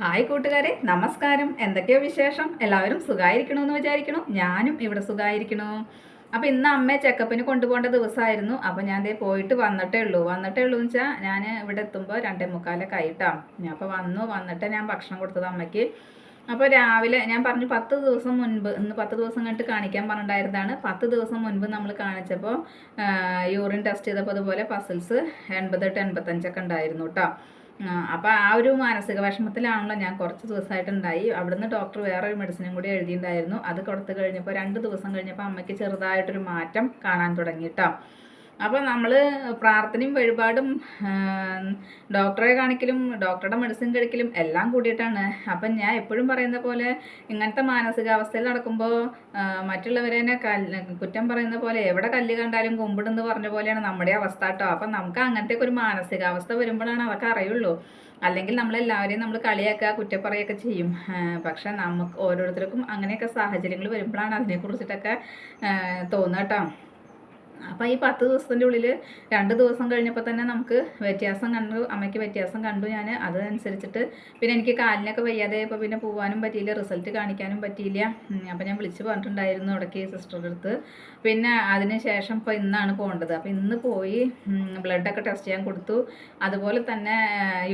Hi കൂട്ടുകാരെ നമസ്കാരം. എന്തൊക്കെയോ വിശേഷം. എല്ലാവരും സുഖമായിരിക്കണമെന്ന് വിചാരിക്കണു. ഞാനും ഇവിടെ സുഖമായിരിക്കണു അപ്പോൾ ഇന്ന് അമ്മയെ ചെക്കപ്പിന് കൊണ്ടുപോകേണ്ട ദിവസമായിരുന്നു അപ്പോൾ ഞാൻ ദേ പോയിട്ട് വന്നിട്ടേ ഉള്ളൂ. വന്നിട്ടേ ഉള്ളൂ എന്ന് വെച്ചാൽ ഞാൻ ഇവിടെ എത്തുമ്പോൾ രണ്ടേ മുക്കാലൊക്കെ ആയിട്ടാണ് ഞാൻ അപ്പോൾ വന്നു. വന്നിട്ട് ഞാൻ ഭക്ഷണം കൊടുത്തത് അമ്മയ്ക്ക്. അപ്പോൾ രാവിലെ ഞാൻ പറഞ്ഞു പത്ത് ദിവസം മുൻപ് ഇന്ന് പത്ത് ദിവസം കഴിഞ്ഞിട്ട് കാണിക്കാൻ പറഞ്ഞിട്ടുണ്ടായിരുന്നതാണ്. പത്ത് ദിവസം മുൻപ് നമ്മൾ കാണിച്ചപ്പോൾ യൂറിൻ ടെസ്റ്റ് ചെയ്തപ്പോൾ അതുപോലെ പസിൽസ് എൺപത്തെട്ട് എൺപത്തഞ്ചൊക്കെ ഉണ്ടായിരുന്നു കേട്ടോ അപ്പോൾ ആ ഒരു മാനസിക വിഷമത്തിലാണല്ലോ ഞാൻ കുറച്ച് ദിവസമായിട്ടുണ്ടായി അവിടുന്ന് ഡോക്ടർ വേറൊരു മെഡിസിനും കൂടി എഴുതിയിട്ടുണ്ടായിരുന്നു. അത് കൊടുത്തു കഴിഞ്ഞപ്പോൾ രണ്ട് ദിവസം കഴിഞ്ഞപ്പോൾ അമ്മയ്ക്ക് ചെറുതായിട്ടൊരു മാറ്റം കാണാൻ തുടങ്ങി കേട്ടോ അപ്പോൾ നമ്മൾ പ്രാർത്ഥനയും വഴിപാടും ഡോക്ടറെ കാണിക്കലും ഡോക്ടറുടെ മെഡിസിൻ കഴിക്കലും എല്ലാം കൂടിയിട്ടാണ്. അപ്പം ഞാൻ എപ്പോഴും പറയുന്ന പോലെ ഇങ്ങനത്തെ മാനസികാവസ്ഥയിൽ നടക്കുമ്പോൾ മറ്റുള്ളവരെ കുറ്റം പറയുന്ന പോലെ എവിടെ കല്ല് കണ്ടാലും കുമ്പിടുന്ന് പറഞ്ഞ പോലെയാണ് നമ്മുടെ അവസ്ഥ കേട്ടോ. അപ്പം നമുക്ക് അങ്ങനത്തെ ഒരു മാനസികാവസ്ഥ വരുമ്പോഴാണ് അതൊക്കെ അറിയുള്ളൂ. അല്ലെങ്കിൽ നമ്മളെല്ലാവരെയും നമ്മൾ കളിയാക്കുക കുറ്റപ്പറയൊക്കെ ചെയ്യും. പക്ഷെ നമുക്ക് ഓരോരുത്തർക്കും അങ്ങനെയൊക്കെ സാഹചര്യങ്ങൾ വരുമ്പോഴാണ് അതിനെക്കുറിച്ചിട്ടൊക്കെ തോന്നുക കേട്ടോ. അപ്പോൾ ഈ പത്ത് ദിവസത്തിന്റെ ഉള്ളിൽ രണ്ട് ദിവസം കഴിഞ്ഞപ്പോൾ തന്നെ നമുക്ക് വ്യത്യാസം കണ്ടു അമ്മയ്ക്ക് വ്യത്യാസം കണ്ടു ഞാൻ അതനുസരിച്ചിട്ട് പിന്നെ എനിക്ക് കാലിനൊക്കെ വയ്യാതെ ഇപ്പോൾ പിന്നെ പോകാനും പറ്റിയില്ല റിസൾട്ട് കാണിക്കാനും പറ്റിയില്ല. അപ്പോൾ ഞാൻ വിളിച്ച് പറഞ്ഞിട്ടുണ്ടായിരുന്നു ഇടയ്ക്ക് സിസ്റ്ററുടെ അടുത്ത്. പിന്നെ അതിന് ശേഷം ഇപ്പോൾ ഇന്നാണ് പോകേണ്ടത്. അപ്പോൾ ഇന്ന് പോയി ബ്ലഡൊക്കെ ടെസ്റ്റ് ചെയ്യാൻ കൊടുത്തു. അതുപോലെ തന്നെ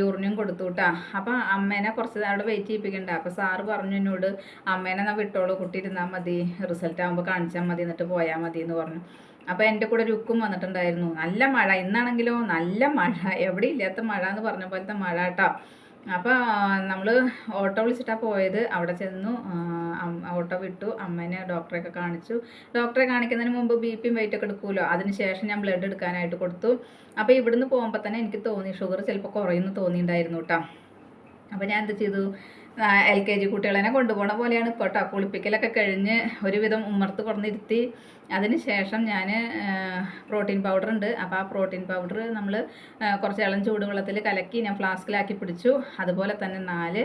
യൂറിനും കൊടുത്തു കേട്ടോ അപ്പോൾ അമ്മേനെ കുറച്ച് അവിടെ വെയിറ്റ് ചെയ്യിപ്പിക്കണ്ട. അപ്പോൾ സാറ് പറഞ്ഞു എന്നോട് അമ്മേനെ വിട്ടോളൂ കുട്ടി ഇരുന്നാൽ മതി. റിസൾട്ട് ആകുമ്പോൾ കാണിച്ചാൽ മതി എന്നിട്ട് പോയാൽ മതി എന്ന് പറഞ്ഞു. അപ്പോൾ എന്റെ കൂടെ രുക്കും വന്നിട്ടുണ്ടായിരുന്നു. നല്ല മഴ. ഇന്നാണെങ്കിലോ നല്ല മഴ. എവിടെ ഇല്ലാത്ത മഴ എന്ന് പറഞ്ഞ പോലത്തെ മഴ കേട്ടോ. അപ്പോൾ നമ്മൾ ഓട്ടോ വിളിച്ചിട്ടാണ് പോയത്. അവിടെ ചെന്നു. ഓട്ടോ വിട്ടു. അമ്മേനെ ഡോക്ടറെയൊക്കെ കാണിച്ചു. ഡോക്ടറെ കാണിക്കുന്നതിന് മുമ്പ് ബി പിയും വെയിറ്റ് ഒക്കെ എടുക്കുമല്ലോ അതിനുശേഷം ഞാൻ ബ്ലഡ് എടുക്കാനായിട്ട് കൊടുത്തു. അപ്പോൾ ഇവിടുന്ന് പോകുമ്പോൾ തന്നെ എനിക്ക് തോന്നി ഷുഗർ ചിലപ്പോൾ കുറയുന്നു തോന്നിയിട്ടുണ്ടായിരുന്നു കേട്ടോ. അപ്പോൾ ഞാൻ എന്ത് ചെയ്തു? എൽ കെ ജി കുട്ടികളെ കൊണ്ടുപോണ പോലെയാണ് ഇപ്പോൾ കേട്ടോ കുളിപ്പിക്കലൊക്കെ കഴിഞ്ഞ് ഒരുവിധം ഉമ്മർത്ത് കുറഞ്ഞിരുത്തി അതിന് ശേഷം ഞാൻ പ്രോട്ടീൻ പൗഡർ ഉണ്ട്. അപ്പോൾ ആ പ്രോട്ടീൻ പൗഡർ നമ്മൾ കുറച്ച് ഇളം ചൂടുവെള്ളത്തിൽ കലക്കി ഞാൻ ഫ്ലാസ്കിലാക്കി പിടിച്ചു. അതുപോലെ തന്നെ നാല്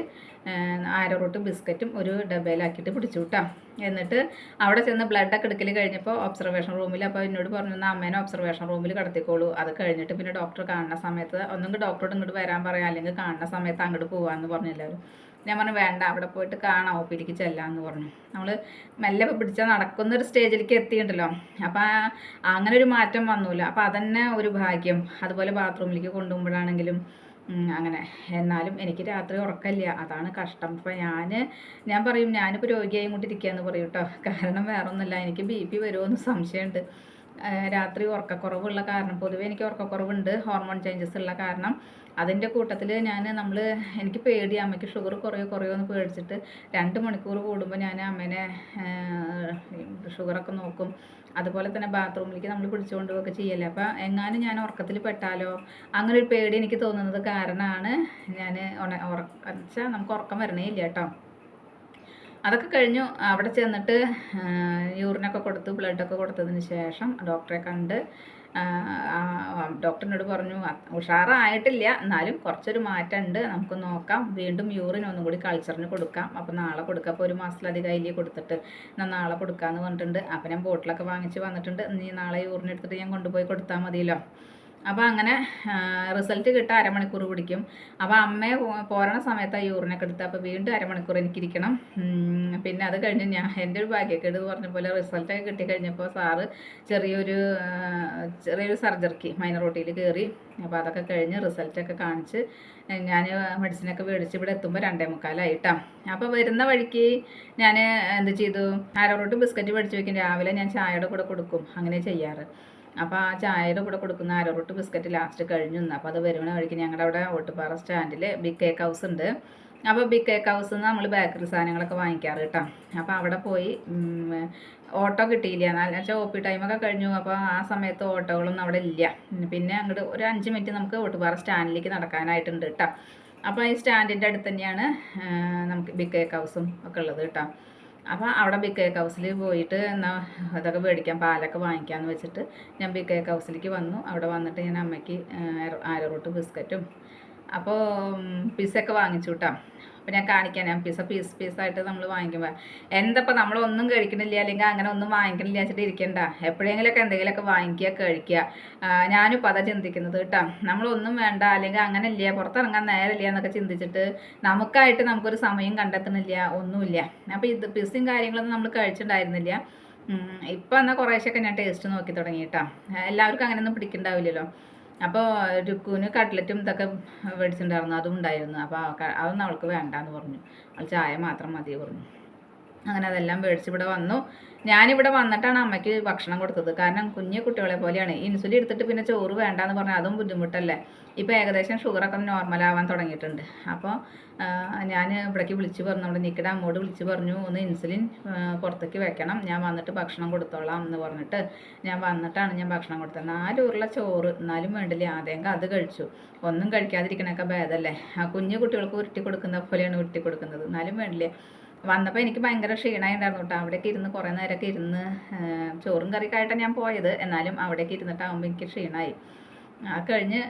ആരോറൂട്ട് ബിസ്ക്കറ്റും ഒരു ഡബയിലാക്കിയിട്ട് പിടിച്ചു കേട്ടോ എന്നിട്ട് അവിടെ ചെന്ന് ബ്ലഡൊക്കെ എടുക്കൽ കഴിഞ്ഞപ്പോൾ ഒബ്സർവേഷൻ റൂമിൽ അപ്പോൾ എന്നോട് പറഞ്ഞു എന്നാൽ അമ്മേനെ ഒബ്സർവേഷൻ റൂമിൽ കിടത്തിക്കോളൂ. അത് കഴിഞ്ഞിട്ട് പിന്നെ ഡോക്ടർ കാണുന്ന സമയത്ത് ഒന്നെങ്കിൽ ഡോക്ടറോട് ഇങ്ങോട്ട് വരാൻ പറയാം. അല്ലെങ്കിൽ കാണുന്ന സമയത്ത് അങ്ങോട്ട് പോകാമെന്ന് പറഞ്ഞു എല്ലാവരും. ഞാൻ പറഞ്ഞു വേണ്ട അവിടെ പോയിട്ട് കാണാം പിടിക്ക് ചെല്ലാമെന്ന് പറഞ്ഞു. നമ്മൾ മെല്ലെ പിടിച്ചാൽ നടക്കുന്ന ഒരു സ്റ്റേജിലേക്ക് എത്തിയിട്ടുണ്ടല്ലോ അപ്പം അങ്ങനെ ഒരു മാറ്റം വന്നില്ല അപ്പം അതന്നെ ഒരു ഭാഗ്യം. അതുപോലെ ബാത്റൂമിലേക്ക് കൊണ്ടുപോകുമ്പോഴാണെങ്കിലും അങ്ങനെ. എന്നാലും എനിക്ക് രാത്രി ഉറക്കമില്ല. അതാണ് കഷ്ടം. ഇപ്പം ഞാൻ ഞാൻ പറയും ഞാനിപ്പോൾ രോഗിയായി കൊണ്ടിരിക്കുകയെന്ന് പറയും കേട്ടോ കാരണം വേറെ ഒന്നുമില്ല എനിക്ക് ബി പി വരുമോ എന്ന് സംശയമുണ്ട്. രാത്രി ഉറക്കക്കുറവുള്ള കാരണം പൊതുവേ എനിക്ക് ഉറക്കക്കുറവുണ്ട്. ഹോർമോൺ ചേഞ്ചസ് ഉള്ള കാരണം അതിന്റെ കൂട്ടത്തിൽ ഞാൻ നമ്മൾ എനിക്ക് പേടി അമ്മയ്ക്ക് ഷുഗർ കുറയോ കുറയോ എന്ന് പേടിച്ചിട്ട് രണ്ട് മണിക്കൂർ കൂടുമ്പോൾ ഞാൻ അമ്മേനെ ഷുഗറൊക്കെ നോക്കും. അതുപോലെ തന്നെ ബാത്റൂമിലേക്ക് നമ്മൾ പിടിച്ചുകൊണ്ട് പോവുകയൊക്കെ ചെയ്യല്ലേ. അപ്പോൾ എങ്ങാനും ഞാൻ ഉറക്കത്തിൽ പെട്ടാലോ? അങ്ങനെ ഒരു പേടി എനിക്ക് തോന്നുന്നത് കാരണമാണ് ഞാൻ ഉറച്ചാൽ നമുക്ക് ഉറക്കം വരണേ ഇല്ല കേട്ടോ. അതൊക്കെ കഴിഞ്ഞു. അവിടെ ചെന്നിട്ട് യൂറിനൊക്കെ കൊടുത്തു ബ്ലഡൊക്കെ കൊടുത്തതിന് ശേഷം ഡോക്ടറെ കണ്ട് ഡോക്ടറിനോട് പറഞ്ഞു "അ- ഉഷാറായിട്ടില്ല. എന്നാലും കുറച്ചൊരു മാറ്റമുണ്ട്. നമുക്ക് നോക്കാം. വീണ്ടും യൂറിൻ ഒന്നും കൂടി കൾച്ചറിന് കൊടുക്കാം. അപ്പോൾ നാളെ കൊടുക്കാം. അപ്പോൾ ഒരു മാസത്തിലധികം അതിൽ കൊടുത്തിട്ട് എന്നാൽ നാളെ കൊടുക്കാമെന്ന് പറഞ്ഞിട്ടുണ്ട്. അപ്പം ഞാൻ ബോട്ടിലൊക്കെ വാങ്ങിച്ച് വന്നിട്ടുണ്ട്. നീ നാളെ യൂറിൻ എടുത്തിട്ട് ഞാൻ കൊണ്ടുപോയി കൊടുത്താൽ മതിയല്ലോ. അപ്പോൾ അങ്ങനെ റിസൾട്ട് കിട്ടാൻ അരമണിക്കൂർ പിടിക്കും. അപ്പോൾ അമ്മയെ പോരണ സമയത്ത് ആ യൂറിനൊക്കെ എടുത്ത് അപ്പോൾ വീണ്ടും അരമണിക്കൂർ എനിക്കിരിക്കണം. പിന്നെ അത് കഴിഞ്ഞ് ഞാൻ എന്റെ ഒരു ഭാഗ്യക്കേട് പറഞ്ഞ പോലെ റിസൾട്ടൊക്കെ കിട്ടിക്കഴിഞ്ഞപ്പോൾ സാറ് ചെറിയൊരു ചെറിയൊരു സർജറിക്ക് മൈനറോട്ടിയിൽ കയറി അപ്പോൾ അതൊക്കെ കഴിഞ്ഞ് റിസൾട്ടൊക്കെ കാണിച്ച് ഞാൻ മെഡിസിനൊക്കെ മേടിച്ച് ഇവിടെ എത്തുമ്പോൾ രണ്ടേ മുക്കാലായിട്ടാണ് അപ്പോൾ വരുന്ന വഴിക്ക് ഞാൻ എന്ത് ചെയ്തു? ആരോട്ട് ബിസ്ക്കറ്റ് മേടിച്ച് വയ്ക്കും രാവിലെ ഞാൻ ചായയുടെ കൂടെ കൊടുക്കും. അങ്ങനെ ചെയ്യാറ്. അപ്പോൾ ആ ചായയുടെ കൂടെ കൊടുക്കുന്ന ആരോട്ട് ബിസ്ക്കറ്റ് ലാസ്റ്റ് കഴിഞ്ഞു നിന്ന് അപ്പോൾ അത് വരുന്ന വഴിക്ക് ഞങ്ങളുടെ അവിടെ ഓട്ടുപാറ സ്റ്റാൻഡിൽ ബിഗ് കേക്ക് ഹൗസ് ഉണ്ട്. അപ്പോൾ ബിഗ് കേക്ക് ഹൗസിൽ നിന്ന് നമ്മൾ ബേക്കറി സാധനങ്ങളൊക്കെ വാങ്ങിക്കാറ് കേട്ടോ. അപ്പോൾ അവിടെ പോയി ഓട്ടോ കിട്ടിയില്ല. എന്നാൽ വെച്ചാൽ ഒ പി ടൈമൊക്കെ കഴിഞ്ഞു. അപ്പോൾ ആ സമയത്ത് ഓട്ടോകളൊന്നും അവിടെ ഇല്ല. പിന്നെ അങ്ങോട്ട് ഒരു അഞ്ച് മിനിറ്റ് നമുക്ക് ഓട്ടുപാറ സ്റ്റാൻഡിലേക്ക് നടക്കാനായിട്ടുണ്ട് കേട്ടോ. അപ്പോൾ ഈ സ്റ്റാൻഡിന്റെ അടുത്ത് തന്നെയാണ് നമുക്ക് ബിഗ് കേക്ക് ഹൗസും ഒക്കെ ഉള്ളത് കേട്ടോ. അപ്പോൾ അവിടെ ബിഗ് കേക്ക് ഹൗസിൽ പോയിട്ട് എന്നാൽ അതൊക്കെ മേടിക്കാൻ പാലൊക്കെ വാങ്ങിക്കാമെന്ന് വെച്ചിട്ട് ഞാൻ ബിഗ് കേക്ക് ഹൗസിലേക്ക് വന്നു. അവിടെ വന്നിട്ട് ഞാൻ അമ്മയ്ക്ക് ആരോട്ട് ബിസ്ക്കറ്റും അപ്പോൾ പിസ്സൊക്കെ വാങ്ങിച്ചു കേട്ടോ അപ്പം ഞാൻ കാണിക്കാൻ ഞാൻ പീസ പീസ് പീസായിട്ട് നമ്മൾ വാങ്ങിക്കുമ്പോൾ എന്തപ്പോൾ നമ്മളൊന്നും കഴിക്കണില്ല അല്ലെങ്കിൽ അങ്ങനെ ഒന്നും വാങ്ങിക്കണില്ല വെച്ചിട്ട് ഇരിക്കണ്ട. എപ്പോഴെങ്കിലുമൊക്കെ എന്തെങ്കിലുമൊക്കെ വാങ്ങിക്കുക കഴിക്കുക. ഞാനിപ്പോൾ അതാ ചിന്തിക്കുന്നത് കേട്ടോ. നമ്മളൊന്നും വേണ്ട അല്ലെങ്കിൽ അങ്ങനെ ഇല്ല പുറത്തിറങ്ങാൻ നേരമില്ല എന്നൊക്കെ ചിന്തിച്ചിട്ട് നമുക്കായിട്ട് നമുക്കൊരു സമയം കണ്ടെത്തണില്ല ഒന്നുമില്ല. അപ്പോൾ ഇത് പിസ്സും കാര്യങ്ങളൊന്നും നമ്മൾ കഴിച്ചിട്ടുണ്ടായിരുന്നില്ല. ഇപ്പം എന്നാൽ കുറേശ്ശൊക്കെ ഞാൻ ടേസ്റ്റ് നോക്കി തുടങ്ങി കേട്ടോ. എല്ലാവർക്കും അങ്ങനെയൊന്നും പിടിക്കണ്ടാവില്ലല്ലോ. അപ്പോൾ രുക്കുവിന് കട്ട്ലറ്റും ഇതൊക്കെ മേടിച്ചിട്ടുണ്ടായിരുന്നു. അതും ഉണ്ടായിരുന്നു. അപ്പോൾ അതൊന്നും അവൾക്ക് വേണ്ടാന്ന് പറഞ്ഞു. അവൾ ചായ മാത്രം മതി പറഞ്ഞു. അങ്ങനെ അതെല്ലാം മേടിച്ച് ഇവിടെ വന്നു. ഞാനിവിടെ വന്നിട്ടാണ് അമ്മയ്ക്ക് ഭക്ഷണം കൊടുത്തത്. കാരണം കുഞ്ഞു കുട്ടികളെ പോലെയാണ്. ഇൻസുലിൻ എടുത്തിട്ട് പിന്നെ ചോറ് വേണ്ടാന്ന് പറഞ്ഞാൽ അതും ബുദ്ധിമുട്ടല്ലേ? ഇപ്പോൾ ഏകദേശം ഷുഗറൊക്കെ ആവാൻ തുടങ്ങിയിട്ടുണ്ട്. അപ്പോൾ ഞാൻ ഇവിടേക്ക് വിളിച്ച് പറഞ്ഞു. നമ്മുടെ നിക്കടെ അമ്മോട് വിളിച്ച് പറഞ്ഞു ഒന്ന് ഇൻസുലിൻ പുറത്തേക്ക് വെക്കണം. ഞാൻ വന്നിട്ട് ഭക്ഷണം കൊടുത്തോളാം എന്ന് പറഞ്ഞിട്ട് ഞാൻ വന്നിട്ടാണ് ഞാൻ ഭക്ഷണം കൊടുത്തത്. നാല് ഉരുള ചോറ് എന്നാലും വേണ്ടില്ല. ആദ്യം അത് കഴിച്ചു. ഒന്നും കഴിക്കാതിരിക്കണൊക്കെ ഭേദമല്ലേ ആ കുഞ്ഞു കുട്ടികൾക്ക് ഉരുട്ടി കൊടുക്കുന്ന പോലെയാണ് ഉരുട്ടി കൊടുക്കുന്നത്. എന്നാലും വേണ്ടില്ല. വന്നപ്പോൾ എനിക്ക് ഭയങ്കര ക്ഷീണമായി ഉണ്ടായിരുന്നു കേട്ടോ അവിടേക്ക് ഇരുന്ന് കുറേ നേരമൊക്കെ ഇരുന്ന് ചോറും കറിക്കായിട്ടാണ് ഞാൻ പോയത്. എന്നാലും അവിടേക്ക് ഇരുന്നിട്ടാകുമ്പോൾ എനിക്ക് ക്ഷീണമായി ആ കഴിഞ്ഞ്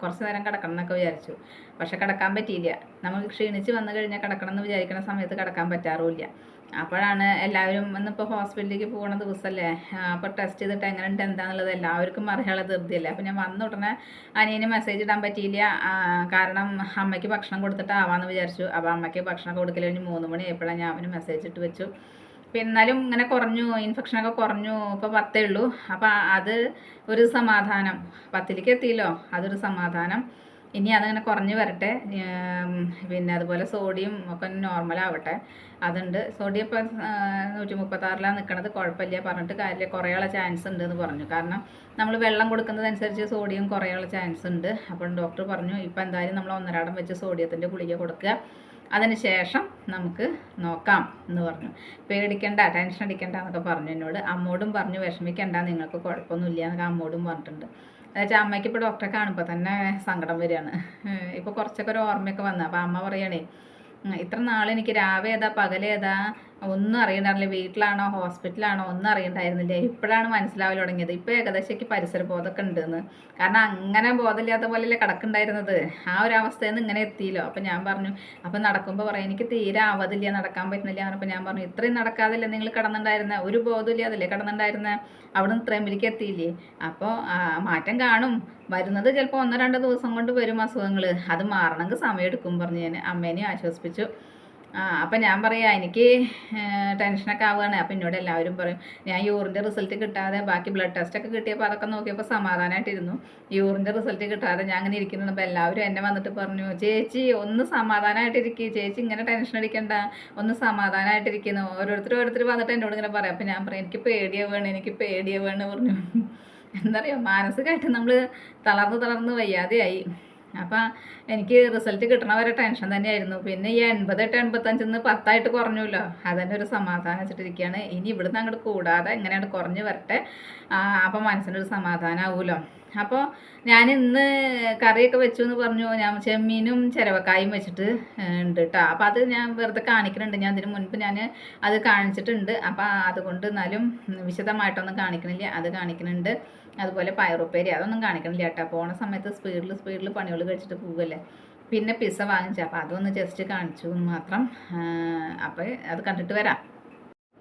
കുറച്ച് നേരം കിടക്കണം എന്നൊക്കെ വിചാരിച്ചു. പക്ഷെ കിടക്കാൻ പറ്റിയില്ല. നമ്മൾ ക്ഷീണിച്ച് വന്നു കഴിഞ്ഞാൽ കിടക്കണം എന്ന് വിചാരിക്കുന്ന സമയത്ത് കിടക്കാൻ പറ്റാറുമില്ല അപ്പോഴാണ് എല്ലാവരും ഇന്നിപ്പോൾ ഹോസ്പിറ്റലിലേക്ക് പോകുന്ന ദിവസമല്ലേ അപ്പോൾ ടെസ്റ്റ് ചെയ്തിട്ട് എങ്ങനെയുണ്ട് എന്താണെന്നുള്ളത് എല്ലാവർക്കും അറിയാനുള്ള ധൃതിയല്ലേ? അപ്പോൾ ഞാൻ വന്ന ഉടനെ അനിയന് മെസ്സേജ് ഇടാൻ പറ്റിയില്ല. കാരണം അമ്മയ്ക്ക് ഭക്ഷണം കൊടുത്തിട്ട് ആവാമെന്ന് വിചാരിച്ചു. അപ്പോൾ അമ്മയ്ക്ക് ഭക്ഷണം കൊടുക്കൽ കഴിഞ്ഞ് മൂന്ന് മണി ആയപ്പോഴാണ് ഞാൻ അവന് മെസ്സേജ് ഇട്ട് വെച്ചു. അപ്പം എന്നാലും ഇങ്ങനെ കുറഞ്ഞു ഇൻഫെക്ഷനൊക്കെ കുറഞ്ഞു ഇപ്പോൾ പത്തേ ഉള്ളൂ. അപ്പോൾ അത് ഒരു സമാധാനം. പത്തിലേക്ക് എത്തിയല്ലോ അതൊരു സമാധാനം. ഇനി അതങ്ങനെ കുറഞ്ഞ് വരട്ടെ. പിന്നെ അതുപോലെ സോഡിയം ഒക്കെ നോർമൽ ആവട്ടെ. അതുണ്ട്. സോഡിയം ഇപ്പം നൂറ്റി മുപ്പത്താറിലാണ് നിൽക്കണത് കുഴപ്പമില്ല. പറഞ്ഞിട്ട് കാര്യമില്ല. കുറേയുള്ള ചാൻസ് ഉണ്ട് എന്ന് പറഞ്ഞു. കാരണം നമ്മൾ വെള്ളം കൊടുക്കുന്നതനുസരിച്ച് സോഡിയം കുറേയുള്ള ചാൻസ് ഉണ്ട്. അപ്പം ഡോക്ടർ പറഞ്ഞു ഇപ്പം എന്തായാലും നമ്മൾ ഒന്നരാടം വെച്ച് സോഡിയത്തിന്റെ ഗുളിക കൊടുക്കുക. അതിന് ശേഷം നമുക്ക് നോക്കാം എന്ന് പറഞ്ഞു. പേടിക്കണ്ട ടെൻഷൻ അടിക്കണ്ട എന്നൊക്കെ പറഞ്ഞു എന്നോട്. അമ്മോടും പറഞ്ഞു വിഷമിക്കണ്ട നിങ്ങൾക്ക് കുഴപ്പമൊന്നുമില്ല എന്നൊക്കെ അമ്മോടും പറഞ്ഞിട്ടുണ്ട്. എന്നുവെച്ചാൽ അമ്മയ്ക്ക് ഇപ്പോൾ ഡോക്ടറെ കാണുമ്പോൾ തന്നെ സങ്കടം വരികയാണ്. ഇപ്പോൾ കുറച്ചൊക്കെ ഒരു ഓർമ്മയൊക്കെ വന്നു. അപ്പോൾ അമ്മ പറയണേ ഇത്ര നാൾ എനിക്ക് രാവിലെ ഏതാ പകലേതാ ഒന്നും അറിയണ്ടായിരുന്നില്ല. വീട്ടിലാണോ ഹോസ്പിറ്റലാണോ ഒന്നും അറിയണ്ടായിരുന്നില്ല. ഇപ്പോഴാണ് മനസ്സിലാവൽ തുടങ്ങിയത്. ഇപ്പോൾ ഏകദേശം എനിക്ക് പരിസര ബോധമൊക്കെ ഉണ്ടെന്ന്. കാരണം അങ്ങനെ ബോധമില്ലാത്ത പോലെയല്ലേ കിടക്കുന്നുണ്ടായിരുന്നത്. ആ ഒരു അവസ്ഥയിൽ നിന്ന് ഇങ്ങനെ എത്തിയല്ലോ. അപ്പം ഞാൻ പറഞ്ഞു അപ്പം നടക്കുമ്പോൾ പറയാം എനിക്ക് തീരെ ആവതില്ല നടക്കാൻ പറ്റുന്നില്ല. അപ്പോൾ ഞാൻ പറഞ്ഞു ഇത്രയും നടക്കാതില്ല നിങ്ങൾ കിടന്നുണ്ടായിരുന്ന? ഒരു ബോധമില്ലാതല്ലേ കിടന്നുണ്ടായിരുന്ന? അവിടെ നിന്ന് ഇത്രയും എത്തിയില്ലേ? അപ്പോൾ മാറ്റം കാണും. വരുന്നത് ചിലപ്പോൾ ഒന്നോ രണ്ടോ ദിവസം കൊണ്ട് വരും അസുഖങ്ങൾ അത് മാറണമെങ്കിൽ സമയം എടുക്കും പറഞ്ഞ് ഞാൻ. അമ്മേനെ ആശ്വസിപ്പിച്ചു. ആ അപ്പം ഞാൻ പറയാം എനിക്ക് ടെൻഷനൊക്കെ ആവുകയാണ്. അപ്പം എന്നോട് എല്ലാവരും പറയും ഞാൻ യൂറിന്റെ റിസൾട്ട് കിട്ടാതെ ബാക്കി ബ്ലഡ് ടെസ്റ്റ് ഒക്കെ കിട്ടിയപ്പോൾ അതൊക്കെ നോക്കിയപ്പോൾ സമാധാനമായിട്ടിരുന്നു യൂറിന്റെ റിസൾട്ട് കിട്ടാതെ ഞാൻ അങ്ങനെ ഇരിക്കുന്നുണ്ടപ്പോൾ എല്ലാവരും എന്നെ വന്നിട്ട് പറഞ്ഞു ചേച്ചി ഒന്ന് സമാധാനമായിട്ടിരിക്കുക ചേച്ചി ഇങ്ങനെ ടെൻഷൻ അടിക്കണ്ട. ഒന്ന് സമാധാനമായിട്ടിരിക്കുന്നു ഓരോരുത്തർ ഓരോരുത്തർ വന്നിട്ട് എന്നോട് ഇങ്ങനെ പറയാം. അപ്പം ഞാൻ പറയും എനിക്ക് പേടിയാവുകയാണ് എനിക്ക് പേടിയാവുകയാണ് പറഞ്ഞു. എന്താ പറയുക മാനസികമായിട്ട് നമ്മൾ തളർന്ന് തളർന്ന് വയ്യാതെയായി. അപ്പം എനിക്ക് റിസൾട്ട് കിട്ടണ വരെ ടെൻഷൻ തന്നെയായിരുന്നു. പിന്നെ ഈ എൺപത് എട്ട് എൺപത്തഞ്ചിൽ നിന്ന് പത്തായിട്ട് കുറഞ്ഞല്ലോ. അതന്നെ ഒരു സമാധാനം വെച്ചിട്ടിരിക്കുകയാണ് ഇനി ഇവിടുന്ന് അങ്ങോട്ട് കൂടാതെ എങ്ങനെയാണ് കുറഞ്ഞ് വരട്ടെ. അപ്പം മനസ്സിനൊരു സമാധാനമാവുമല്ലോ അപ്പോൾ ഞാൻ ഇന്ന് കറിയൊക്കെ വെച്ചു എന്ന് പറഞ്ഞു. ഞാൻ ചെമ്മീനും ചിരവക്കായും വെച്ചിട്ട് ഉണ്ട് കേട്ടോ അപ്പോൾ അത് ഞാൻ വെറുതെ കാണിക്കുന്നുണ്ട് ഞാൻ അതിന് മുൻപ് ഞാൻ അത് കാണിച്ചിട്ടുണ്ട്. അപ്പോൾ അതുകൊണ്ട് എന്നാലും വിശദമായിട്ടൊന്നും കാണിക്കണില്ല. അത് കാണിക്കുന്നുണ്ട് അതുപോലെ പയറുപ്പേരി. അതൊന്നും കാണിക്കണില്ല കേട്ടോ പോണ സമയത്ത് സ്പീഡിൽ സ്പീഡിൽ പണികൾ കഴിച്ചിട്ട് പോവുകയല്ലേ പിന്നെ പിസ്സ വാങ്ങിച്ചു. അപ്പോൾ അതൊന്ന് ജസ്റ്റ് കാണിച്ചു മാത്രം. അപ്പോൾ അത് കണ്ടിട്ട് വരാം.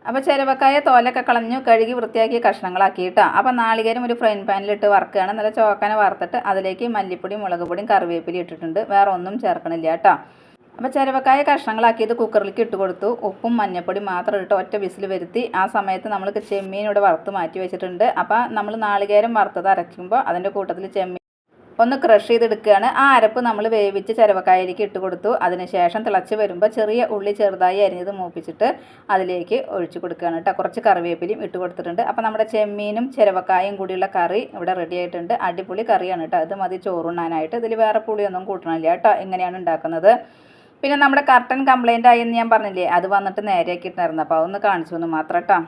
അപ്പോൾ ചിരവക്കായ തോലൊക്കെ കളഞ്ഞു കഴുകി വൃത്തിയാക്കി കഷ്ണങ്ങളാക്കിയിട്ടാ. അപ്പോൾ നാളികേരം ഒരു ഫ്രൈൻ പാനിലിട്ട് വറുക്കുകയാണ്. നല്ല ചോക്കനെ വറുത്തിട്ട് അതിലേക്ക് മല്ലിപ്പൊടി മുളക് പൊടിയും കറിവേപ്പിലയും ഇട്ടിട്ടുണ്ട്. വേറെ ഒന്നും ചേർക്കണില്ല കേട്ടോ. അപ്പോൾ ചിരവക്കായ കഷ്ണങ്ങളാക്കിയത് കുക്കറിലേക്ക് ഇട്ട് കൊടുത്തു. ഉപ്പും മഞ്ഞപ്പൊടി മാത്രം ഇട്ട് ഒറ്റ വിസിൽ വരുത്തി. ആ സമയത്ത് നമ്മൾ ചെമ്മീൻ വറുത്ത് മാറ്റി വെച്ചിട്ടുണ്ട്. അപ്പോൾ നമ്മൾ നാളികേരം വറുത്തത് അരയ്ക്കുമ്പോൾ അതിന്റെ കൂട്ടത്തിൽ ചെമ്മീൻ ഒന്ന് ക്രഷ് ചെയ്തെടുക്കുകയാണ്. ആ അരപ്പ് നമ്മൾ വേവിച്ച് ചിരവക്കായലേക്ക് ഇട്ട് കൊടുത്തു. അതിനുശേഷം തിളച്ച് വരുമ്പോൾ ചെറിയ ഉള്ളി ചെറുതായി അരിഞ്ഞത് മൂപ്പിച്ചിട്ട് അതിലേക്ക് ഒഴിച്ചു കൊടുക്കുകയാണ് കേട്ടോ. കുറച്ച് കറിവേപ്പിലയും ഇട്ട് കൊടുത്തിട്ടുണ്ട്. അപ്പോൾ നമ്മുടെ ചെമ്മീനും ചിരവക്കായും കൂടിയുള്ള കറി ഇവിടെ റെഡി ആയിട്ടുണ്ട്. അടിപൊളി കറിയാണ് കേട്ടോ. അത് മതി ചോറുണ്ണാനായിട്ട്. ഇതിൽ വേറെ പുളിയൊന്നും കൂട്ടണില്ല കേട്ടോ. എങ്ങനെയാണ് ഉണ്ടാക്കുന്നത്. പിന്നെ നമ്മുടെ കർട്ടൻ കംപ്ലൈന്റ് ആയി എന്ന് ഞാൻ പറഞ്ഞില്ലേ? അത് വന്നിട്ട് നേരെയാക്കിയിട്ടുണ്ടായിരുന്നു അപ്പോൾ അതൊന്ന് കാണിച്ചു എന്ന് മാത്രം കേട്ടോ.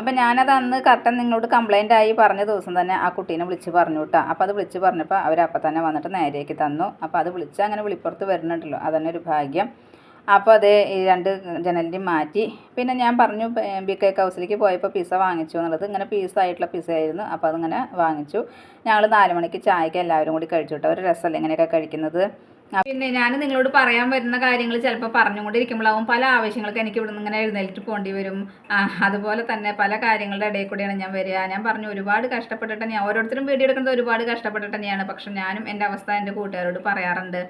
അപ്പം ഞാനത് അന്ന് കറക്റ്റ് നിങ്ങളോട് കംപ്ലൈന്റ് ആയി പറഞ്ഞ ദിവസം തന്നെ ആ കുട്ടീനെ വിളിച്ച് പറഞ്ഞു കേട്ടോ അപ്പോൾ അത് വിളിച്ച് പറഞ്ഞപ്പോൾ അവർ അപ്പം തന്നെ വന്നിട്ട് നേരേക്ക് തന്നു. അപ്പോൾ അത് വിളിച്ച് അങ്ങനെ വിളിപ്പുറത്ത് വരുന്നുണ്ടല്ലോ. അതന്നെ ഒരു ഭാഗ്യം. അപ്പോൾ അത് ഈ രണ്ട് ജനലിന്റെയും മാറ്റി. പിന്നെ ഞാൻ പറഞ്ഞു ബി കേക്ക് ഹൗസിലേക്ക് പോയപ്പോൾ പിസ്സ വാങ്ങിച്ചു എന്നുള്ളത്. ഇങ്ങനെ പീസായിട്ടുള്ള പിസ്സ ആയിരുന്നു. അപ്പോൾ അതിങ്ങനെ വാങ്ങിച്ചു. ഞങ്ങൾ നാല് മണിക്ക് ചായക്ക് എല്ലാവരും കൂടി കഴിച്ചു കേട്ടോ ഒരു രസമല്ലേ ഇങ്ങനെയൊക്കെ കഴിക്കുന്നത്? പിന്നെ ഞാൻ നിങ്ങളോട് പറയാൻ വരുന്ന കാര്യങ്ങൾ ചിലപ്പോൾ പറഞ്ഞുകൊണ്ടിരിക്കുമ്പോഴാവും പല ആവശ്യങ്ങൾക്ക് എനിക്ക് ഇവിടെ നിന്ന് ഇങ്ങനെ എഴുന്നേറ്റ് പോകേണ്ടി വരും. അതുപോലെ തന്നെ പല കാര്യങ്ങളുടെ ഇടയിൽ കൂടിയാണ് ഞാൻ വരിക. ഞാൻ പറഞ്ഞു ഒരുപാട് കഷ്ടപ്പെട്ടിട്ട് ഞാൻ ഓരോരുത്തരും വീഡിയോ എടുക്കുന്നത് ഒരുപാട് കഷ്ടപ്പെട്ടിട്ട് തന്നെയാണ്. പക്ഷെ ഞാനും എന്റെ അവസ്ഥ എന്റെ കൂട്ടുകാരോട് പറയാറുണ്ട്.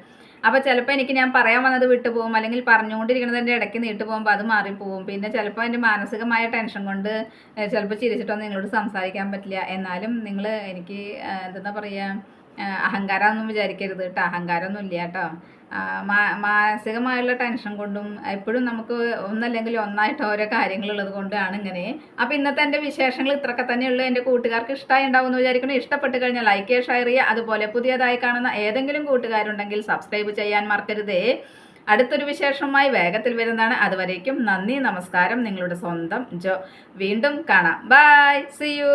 അപ്പോൾ ചിലപ്പോൾ എനിക്ക് ഞാൻ പറയാൻ വന്നത് വിട്ടുപോകും. അല്ലെങ്കിൽ പറഞ്ഞുകൊണ്ടിരിക്കുന്നത് എന്റെ ഇടയ്ക്ക് നീട്ടു പോകുമ്പോൾ അത് മാറിപ്പോവും പിന്നെ ചിലപ്പോൾ എന്റെ മാനസികമായ ടെൻഷൻ കൊണ്ട് ചിലപ്പോൾ ചിരിച്ചിട്ടൊന്നും നിങ്ങളോട് സംസാരിക്കാൻ പറ്റില്ല. എന്നാലും നിങ്ങൾ എനിക്ക് എന്താ പറയുക അഹങ്കാരമൊന്നും വിചാരിക്കരുത് കേട്ടോ. അഹങ്കാരമൊന്നും ഇല്ല കേട്ടോ. മാനസികമായുള്ള ടെൻഷൻ കൊണ്ടും എപ്പോഴും നമുക്ക് ഒന്നല്ലെങ്കിൽ ഒന്നായിട്ട് ഓരോ കാര്യങ്ങളുള്ളത് കൊണ്ടാണ് ഇങ്ങനെ. അപ്പോൾ ഇന്നത്തെ എന്റെ വിശേഷങ്ങൾ ഇത്രയൊക്കെ തന്നെയുള്ളൂ. എന്റെ കൂട്ടുകാർക്ക് ഇഷ്ടമായി ഉണ്ടാവും എന്ന് വിചാരിക്കുന്നു. ഇഷ്ടപ്പെട്ട് കഴിഞ്ഞാൽ ലൈക്ക് ഷെയർ ചെയ്യുക. അതുപോലെ പുതിയതായി കാണുന്ന ഏതെങ്കിലും കൂട്ടുകാരുണ്ടെങ്കിൽ സബ്സ്ക്രൈബ് ചെയ്യാൻ മറക്കരുതേ. അടുത്തൊരു വിശേഷമായി വേഗത്തിൽ വരുന്നതാണ്. അതുവരേക്കും നന്ദി നമസ്കാരം. നിങ്ങളുടെ സ്വന്തം ജോ. വീണ്ടും കാണാം. By C U